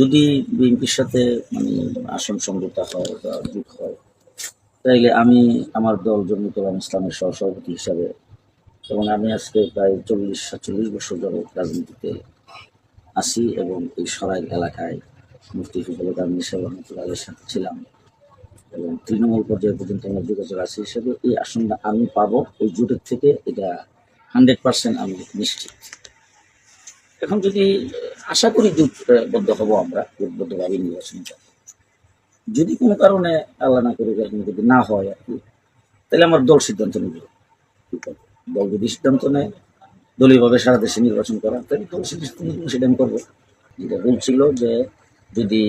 যদি বিএনপির সাথে মানে আসন সমঝোতা হয় বা জোট হয়, তাইলে আমি আমার দল জমিতুল ইসলামের সহসভাপতি হিসাবে, এবং আমি আজকে প্রায় চল্লিশ, সাতচল্লিশ বছর যাবত রাজনীতিতে আসি এবং এই সরাই এলাকায় মুফতি ফিজুল গামী সাহেব রহমতুল্লাহের সাথে ছিলাম, এবং তৃণমূল পর্যায়ে পর্যন্ত আমার যোগাযোগ আছে হিসেবে এই আসনটা আমি পাবো, ওই জোটের থেকে এটা হান্ড্রেড পার্সেন্ট আমি নিশ্চিত। এখন যদি আশা করি জোটবদ্ধ হব আমরা জোটবদ্ধভাবে নির্বাচনটা যদি কোনো কারণে আল্লাহ না করে যদি না হয় আর কি, তাহলে আমার দল সিদ্ধান্ত নেবে। দল যদি সিদ্ধান্ত নেয়, দলীয়ভাবে সারা দেশে নির্বাচন করা তাহলে দল সিদ্ধান্ত সেটা আমি করব। যেটা বলছিল যে যদি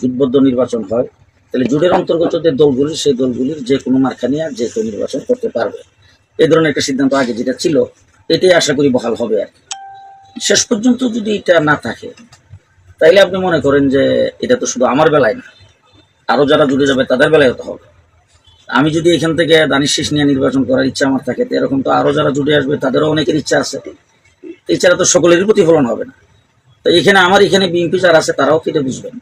জোটবদ্ধ নির্বাচন হয়, তাহলে জোটের অন্তর্গত যে দলগুলি, সেই দলগুলির যে কোনো মার্কা নিয়ে যে কেউ নির্বাচন করতে পারবে। এই ধরনের একটা সিদ্ধান্ত আগে যেটা ছিল, এটাই আশা করি বহাল হবে আর কি। শেষ পর্যন্ত যদি এটা না থাকে, তাইলে আপনি মনে করেন যে এটা তো শুধু আমার বেলায় না আরও যারা জুড়ে যাবে তাদের বেলায় হতে হবে। আমি যদি এখান থেকে দানিশ শেষ নিয়ে নির্বাচন করার ইচ্ছা আমার থাকে, তো এরকম তো আরও যারা জুড়ে আসবে তাদেরও অনেকের ইচ্ছা আছে। এছাড়া তো সকলেরই প্রতিফলন হবে না। তো এখানে আমার এখানে বিএনপি যারা আছে তারাও কি এটা বুঝবেন?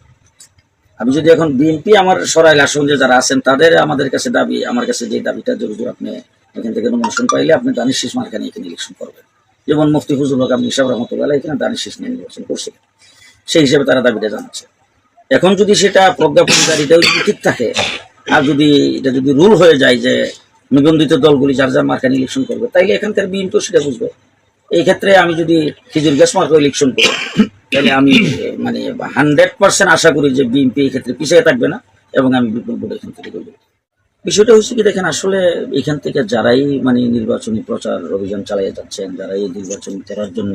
আমি যদি এখন বিএনপি আমার সরাইল আসনে যারা আছেন, তাদের আমাদের কাছে দাবি, আমার কাছে যে দাবিটা যদি আপনি এখান থেকে নমিনেশন পাইলে আপনি দানিশ শেষ মার্কানে এখানে ইলেকশন করবেন। যেমন মুফতি হুজুর হক আপনি সাহেব রহমতুল্লাহ এখানে দানিশ শেষ নিয়ে নির্বাচন করছে। সেই হিসেবে তারা দাবিটা জানাচ্ছে। এখন যদি সেটা প্রজ্ঞাপনকারীটাও যদি ঠিক থাকে, আর যদি এটা যদি রুল হয়ে যায় যে নিবন্ধিত দলগুলি যার যার মার্কান ইলেকশন করবে, তাইলে এখানকার বিএনপিও সেটা বুঝবে। এই ক্ষেত্রে আমি যদি খিজুর গ্যাস মার্কা ইলেকশন করি তাহলে আমি মানে হান্ড্রেড পার্সেন্ট আশা করি যে বিএনপি এই ক্ষেত্রে পিছিয়ে থাকবে না, এবং আমি বিপুল ভোট এখান থেকে বিষয়টা হচ্ছে কি, দেখেন, আসলে এখান থেকে যারাই মানে নির্বাচনী প্রচার অভিযান চালিয়ে যাচ্ছেন, যারাই নির্বাচন করার জন্য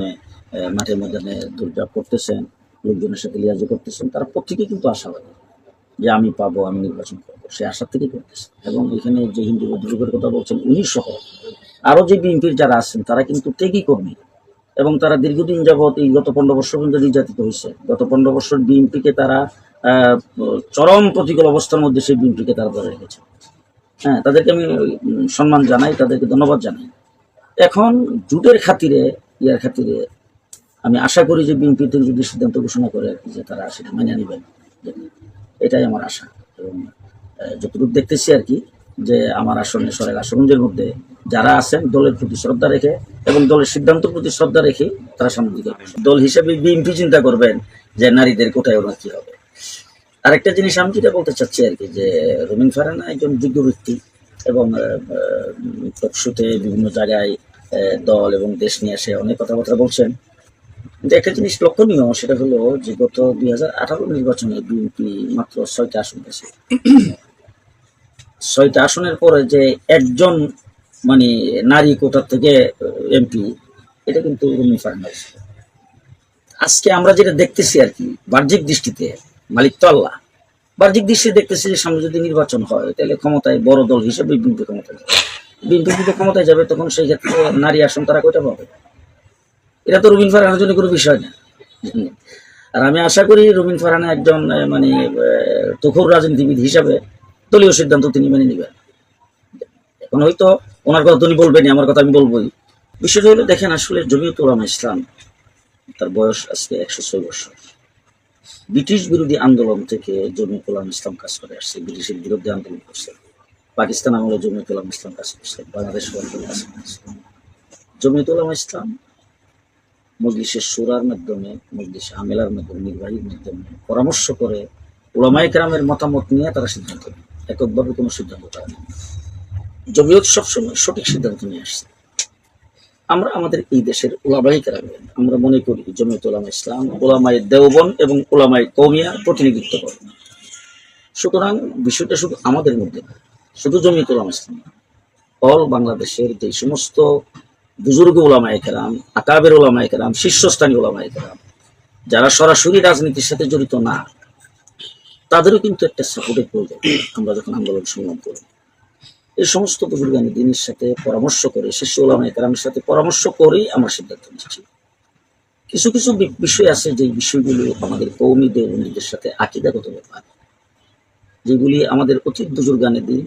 মাঠে ময়দানে দুর্যোগ করতেছেন, লোকজনের সাথে লিয়াজু করতেছেন, তারা প্রত্যেকেই কিন্তু আশাবাদী যে আমি পাবো, আমি নির্বাচন করব। সে আশা থেকে করতেছে। এবং এখানে যে হিন্দু ভদ্রলোকের কথা বলছেন উনি সহ আরও যে বিএনপির যারা আছেন, তারা কিন্তু ত্যাগী কর্মী। এবং তারা দীর্ঘদিন যাবৎ এই গত পনেরো বছর পর্যন্ত নির্যাতিত হয়েছে। গত পনেরো বছর বিএনপিকে তারা চরম প্রতিকূল অবস্থার মধ্যে সেই বিএনপিকে তারা ধরে রেখেছে। হ্যাঁ তাদেরকে আমি সম্মান জানাই, তাদেরকে ধন্যবাদ জানাই। এখন জুটের খাতিরে, ইয়ার খাতিরে আমি আশা করি যে বিএনপি থেকে যদি সিদ্ধান্ত ঘোষণা করে আর কি যে তারা সেটা মেনে নেবেন এটাই আমার আশা। এবং যতটুকু দেখতেছি আর কি যে আমার আসনে সরেল আসনগঞ্জের মধ্যে যারা আছেন, দলের প্রতি শ্রদ্ধা রেখে এবং দলের সিদ্ধান্তের প্রতি শ্রদ্ধা রেখে তারা সামনে দল হিসেবে বিএনপি চিন্তা করবেন যে নারীদের কোথায় ওরা কি হবে। আরেকটা জিনিস আমি যেটা বলতে চাচ্ছি আর কি, যে রবিন ফারানা একজন যোগ্য ব্যক্তি এবং টকশোতে বিভিন্ন জায়গায় দল এবং দেশ নিয়ে এসে অনেক কথাবার্তা বলছেন। কিন্তু একটা জিনিস লক্ষণীয়, সেটা হলো যে গত দুই হাজার আঠারো নির্বাচনে বিএনপি মাত্র ছয়টা আসন পেয়েছে। ছয়টা আসনের পরে যে একজন মানে নারী কোটার থেকে এমপি, এটা কিন্তু রুমি ফার্নান্স আজকে আমরা যেটা দেখতেছি আর কি, বাহ্যিক দৃষ্টিতে মালিক তো আল্লাহ। বাহ্যিক দৃষ্টিতে দেখতেছি যে সামনে যদি নির্বাচন হয়, তাহলে ক্ষমতায় বড় দল হিসেবে বিএনপি ক্ষমতায় যাবে। বিএনপি ক্ষমতায় যাবে, তখন সেই ক্ষেত্রে নারী আসন তারা কয়টা পাবে? এটা তো রবীন ফারহানের জন্য কোনো বিষয় না। আর আমি আশা করি রবীন ফারহানা একজন মানে তুখোর রাজনীতিবিদ হিসাবে দলীয় সিদ্ধান্ত তিনি মেনে নেবেন। এখন হয়তো ওনার কথা তো উনি বলবেনই, আমার কথা আমি বলবোই। বিষয়টা হলো, দেখেন আসলে জমিয়ত উলামা ইসলাম, তার বয়স আজকে একশো ছয় বছর। ব্রিটিশ বিরোধী আন্দোলন থেকে জমিয়ত উলামা ইসলাম কাজ করে আসছে, ব্রিটিশের বিরুদ্ধে আন্দোলন করছে। পাকিস্তান আমলে জমিয়ত উলামা ইসলাম কাজ করছে, বাংলাদেশ আন্দোলন কাজ করছে। জমিয়ত উলামা ইসলাম মজলিসের সুরার মাধ্যমে, মজলিস আমেলার মাধ্যমে, নির্বাহীর মাধ্যমে পরামর্শ করে ওলামাই গ্রামের মতামত নিয়ে তারা সিদ্ধান্ত নেয়। এককভাবে কোনো সিদ্ধান্ত তারা নেয় জমিয়ত সবসময় সঠিক সিদ্ধান্ত নিয়ে আসছে। আমরা আমাদের এই দেশের ওলামাই গ্রামে আমরা মনে করি জমিয়ত ওলামা ইসলাম ওলামাই দেওবন এবং ওলামাই কৌমিয়া প্রতিনিধিত্ব করে সুতরাং বিষয়টা শুধু আমাদের মধ্যে শুধু জমিয়ত ওলামা ইসলাম। অল বাংলাদেশের যে সমস্ত বুজুর্গ ওলামায় কেরাম, আকাবের ওলামায় কেরাম, শীর্ষস্থানীয় ওলামায় কেরাম, যারা সরাসরি রাজনীতির সাথে জড়িত না, তাদেরও কিন্তু একটা সাপোর্টের প্রয়োজন আমরা যখন আন্দোলন সংগ্রাম করি এই সমস্ত বুজুর্গানি দিনের সাথে পরামর্শ করে শীর্ষ ওলামায় কেরামের সাথে পরামর্শ করেই আমরা সিদ্ধান্ত নিচ্ছি। কিছু কিছু বিষয় আছে যে বিষয়গুলো আমাদের কৌমি দেবনীদের সাথে আকিদাগত ব্যাপার, যেগুলি আমাদের অতীত বুজুর্গানে দিন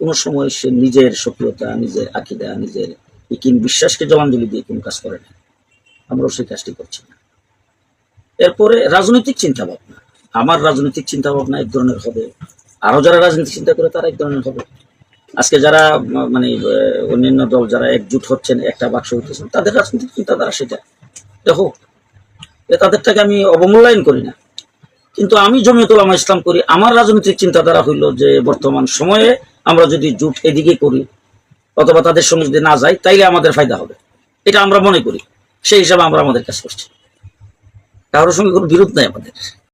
কোনো সময় সে নিজের সক্রিয়তা, নিজের আকিদা, নিজের ইকিন বিশ্বাসকে জলাঞ্জলি দিয়ে কোনো কাজ করে না। আমরাও সেই কাজটি করছি না। এরপরে রাজনৈতিক চিন্তা ভাবনা আমার রাজনৈতিক চিন্তা ভাবনা এক ধরনের হবে। আরও যারা রাজনীতি চিন্তা করে তারা এক ধরনের হবে। আজকে যারা মানে অন্যান্য দল যারা একজুট হচ্ছেন, একটা বাক্স হইতেছেন তাদের রাজনৈতিক চিন্তাধারা সেটা। দেখো তাদেরটাকে আমি অবমূল্যায়ন করি না। কিন্তু আমি জমিয়তুল আমা ইসলাম করি, আমার রাজনৈতিক চিন্তাধারা হইল যে, বর্তমান সময়ে আমরা যদি জুট এদিকে করি, অথবা তাদের সঙ্গে যদি না যাই, তাইলে আমাদের ফায়দা হবে। এটা আমরা মনে করি। সেই হিসাবে আমরা আমাদের কাজ করছি। কারোর সঙ্গে কোনো বিরোধ নাই আমাদের।